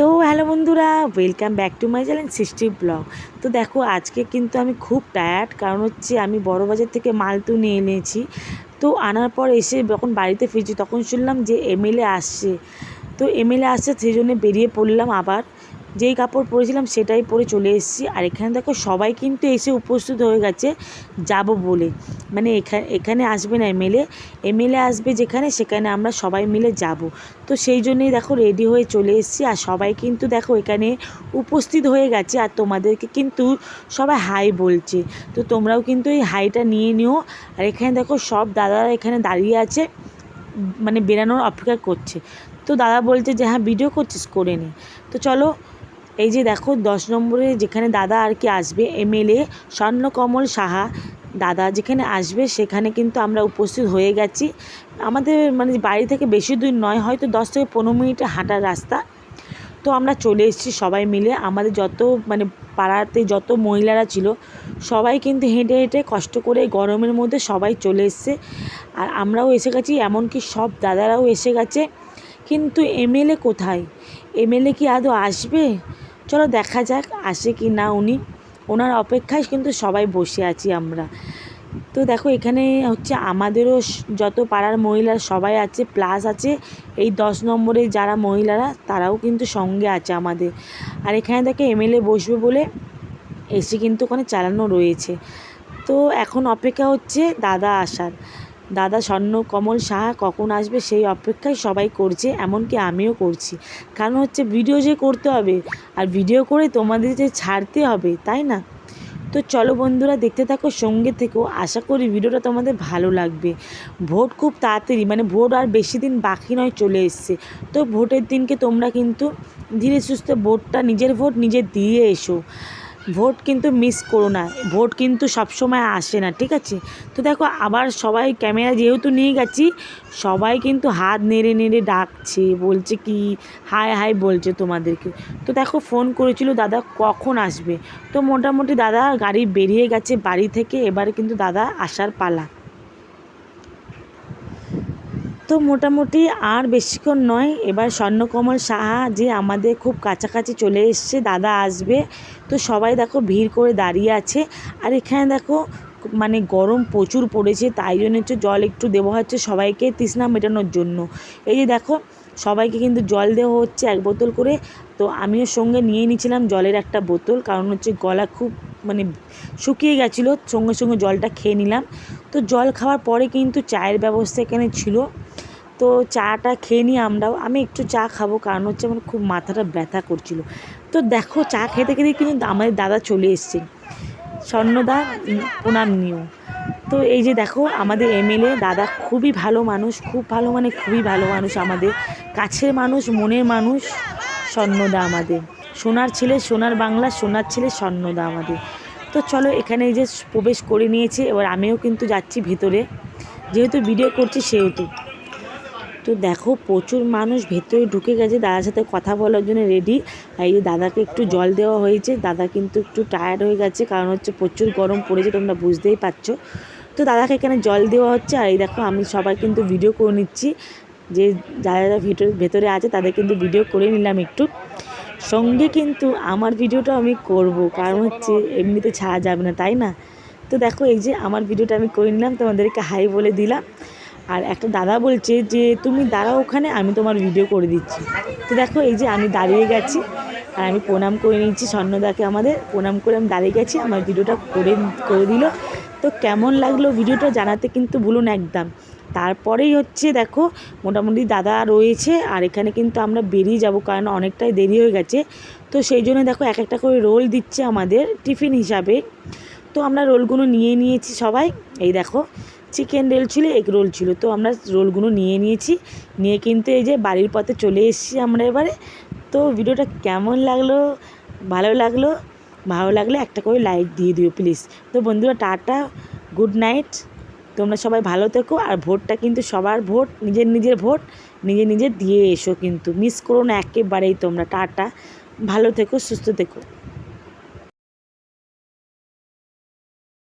তো হ্যালো বন্ধুরা welcome back to my channel Srishti blog. তো দেখো, আজকে কিন্তু আমি খুব টায়ার্ড কারণ হচ্ছে আমি বড়বাজার থেকে মালতু নিয়ে এনেছি। তো আনার পর এসে যখন বাড়িতে ফিরছি, তখন শুনলাম যে এমএলএ আসছে। তো এমএলএ আসছে, সেই জন্য বেরিয়ে পড়লাম আবার। যেই কাপড় পরেছিলাম সেটাই পরে চলে এসেছি। আর এখানে দেখো সবাই কিন্তু এসে উপস্থিত হয়ে গেছে, যাব বলে। মানে এখানে এখানে আসবে না এমএলএ এমএলএ আসবে যেখানে, সেখানে আমরা সবাই মিলে যাব। তো সেই জন্যেই দেখো রেডি হয়ে চলে এসেছি। আর সবাই কিন্তু দেখো এখানে উপস্থিত হয়ে গেছে। আর তোমাদেরকে কিন্তু সবাই হাই বলছে। তো তোমরাও কিন্তু এই হাইটা নিয়ে নিও। আর এখানে দেখো সব দাদারা এখানে দাঁড়িয়ে আছে মানে বেরানোর অপেক্ষা করছে। তো দাদা বলছে যে হ্যাঁ ভিডিও করছিস, করে নে। তো চলো এই যে দেখো, দশ নম্বরে যেখানে দাদা আর কি আসবে এমএলএ স্বর্ণকমল সাহা দাদা যেখানে আসবে, সেখানে কিন্তু আমরা উপস্থিত হয়ে গেছি। আমাদের মানে বাড়ি থেকে বেশি দূর নয়, হয়তো দশ থেকে পনেরো মিনিটের হাঁটার রাস্তা। তো আমরা চলে এসেছি সবাই মিলে। আমাদের যত মানে পাড়াতে যত মহিলারা ছিল, সবাই কিন্তু হেঁটে হেঁটে কষ্ট করে গরমের মধ্যে সবাই চলে এসছে। আর আমরাও এসে গেছি, এমনকি সব দাদারাও এসে গেছে। কিন্তু এমএলএ কোথায়? এমএলএ কি আদৌ আসবে? চলো দেখা যাক আসে কি না উনি। ওনার অপেক্ষায় কিন্তু সবাই বসে আছি আমরা। তো দেখো এখানে হচ্ছে আমাদেরও যত পাড়ার মহিলা সবাই আছে প্লাস আছে, এই দশ নম্বরে যারা মহিলারা, তারাও কিন্তু সঙ্গে আছে আমাদের। আর এখানে দেখে এমএলএ বসবে বলে এসি কিন্তু ওখানে চালানো রয়েছে। তো এখন অপেক্ষা হচ্ছে দাদা আসার। দাদা স্বর্ণ, কমল, সাহা কখন আসবে সেই অপেক্ষায় সবাই করছে, এমনকি আমিও করছি। কারণ হচ্ছে ভিডিও যে করতে হবে, আর ভিডিও করে তোমাদের যে ছাড়তে হবে, তাই না? তো চলো বন্ধুরা, দেখতে থাকো, সঙ্গে থেকেও আশা করি ভিডিওটা তোমাদের ভালো লাগবে। ভোট খুব তাড়াতাড়ি মানে ভোট আর বেশি দিন বাকি নয়, চলে এসছে। তো ভোটের দিনকে তোমরা কিন্তু ধীরে সুস্থে ভোটটা নিজের ভোট নিজে দিয়ে এসো। ভোট কিন্তু মিস করো না। ভোট কিন্তু সবসময় আসে না, ঠিক আছে? তো দেখো, আবার সবাই ক্যামেরা যেহেতু নিয়ে গেছি, সবাই কিন্তু হাত নেড়ে নেড়ে ডাকছে, বলছে কি হাই হাই বলছে তোমাদেরকে। তো দেখো ফোন করেছিল, দাদা, কখন আসবে? তো মোটামুটি দাদা, গাড়ি বেরিয়ে গেছে বাড়ি থেকে, এবার কিন্তু দাদা আসার পালা। তো মোটামুটি আর বেশিক্ষণ নয়। এবার স্বর্ণকমল সাহা যে আমাদের খুব কাছাকাছি চলে এসছে, দাদা আসবে। তো সবাই দেখো ভিড় করে দাঁড়িয়ে আছে। আর এখানে দেখো মানে গরম প্রচুর পড়েছে, তাই জন্য হচ্ছে জল একটু দেওয়া হচ্ছে সবাইকে তৃষ্ণা মেটানোর জন্য। এই যে দেখো, সবাইকে কিন্তু জল দেওয়া হচ্ছে এক বোতল করে। তো আমিও সঙ্গে নিয়ে নিয়েছিলাম জলের একটা বোতল, কারণ হচ্ছে গলা খুব মানে শুকিয়ে গেছিল, সঙ্গে সঙ্গে জলটা খেয়ে নিলাম। তো জল খাওয়ার পরে কিন্তু চায়ের ব্যবস্থা এখানে ছিল। তো চাটা খেয়ে নিই আমরাও, আমি একটু চা খাব কারণ হচ্ছে আমার খুব মাথাটা ব্যথা করছিল। তো দেখো চা খেতে খেতে কিন্তু আমাদের দাদা চলে এসছে, স্বর্ণদা প্রণাম নিও। তো এই যে দেখো আমাদের এমএলএ, দাদা খুবই ভালো মানুষ, খুব ভালো মানে খুবই ভালো মানুষ আমাদের। কাছের মানুষ, মনের মানুষ স্বর্ণদা আমাদের। সোনার ছেলে সোনার বাংলা, সোনার ছেলে স্বর্ণদা আমাদের। তো চলো এখানে এই যে প্রবেশ করে নিয়েছে, এবার আমিও কিন্তু যাচ্ছি ভেতরে। যেহেতু ভিডিও করছি, সেহেতু। তো দেখো প্রচুর মানুষ ভেতরে ঢুকে গেছে। দাদার সাথে কথা বলার জন্য রেডি এই যে দাদাকে একটু জল দেওয়া হয়েছে। দাদা কিন্তু একটু টায়ার্ড হয়ে গেছে, কারণ হচ্ছে প্রচুর গরম পড়েছে, তোমরা বুঝতেই পারছ। তো দাদাকে এখানে জল দেওয়া হচ্ছে। আর এই দেখো, আমি সবাই কিন্তু ভিডিও করে নিচ্ছি। যে যারা যারা ভিতরে, ভেতরে আছে, তাদের কিন্তু ভিডিও করে নিলাম একটু। সঙ্গে কিন্তু আমার ভিডিওটা আমি করব, কারণ হচ্ছে এমনিতে ছাড়া যাবে না, তাই না? তো দেখো, এই যে আমার ভিডিওটা আমি করে নিলাম। তোমাদেরকে হাই বলে দিলাম। আর একটা দাদা বলছে যে, তুমি দাঁড়াও ওখানে, আমি তোমার ভিডিও করে দিচ্ছি। তো দেখো, এই যে আমি দাঁড়িয়ে গেছি, আর আমি প্রণাম করে নিচ্ছি স্বর্ণদাকে আমাদের। প্রণাম করে আমি দাঁড়িয়ে গেছি, আমার ভিডিওটা করে করে দিল। তো কেমন লাগল ভিডিওটা জানাতে কিন্তু ভুলুন একদম। তারপরেই হচ্ছে দেখো, মোটামুটি দাদা রয়েছে, আর এখানে কিন্তু আমরা বেরিয়ে যাব, কারণ অনেকটাই দেরি হয়ে গেছে। তো সেই জন্য দেখো, এক একটা করে রোল দিচ্ছে আমাদের টিফিন হিসাবে। তো আমরা রোলগুলো নিয়ে নিয়েছি সবাই। এই দেখো চিকেন রোল ছিল, এগ রোল ছিল। তো আমরা রোলগুলো নিয়ে নিয়েছি। নিয়ে কিন্তু এই যে বাড়ির পথে চলে এসেছি আমরা এবারে। তো ভিডিওটা কেমন লাগল? ভালো লাগল? ভালো লাগলে একটা করে লাইক দিয়ে দিও প্লিজ তো বন্ধুরা, টাটা গুড নাইট তোমরা সবাই ভালো থেকো আর ভোটটা কিন্তু সবার ভোট, নিজের নিজের ভোট নিজে নিজে দিয়ে এসো কিন্তু। মিস করো না একেবারেই তোমরা। টাটা। ভালো থেকো, সুস্থ থেকো।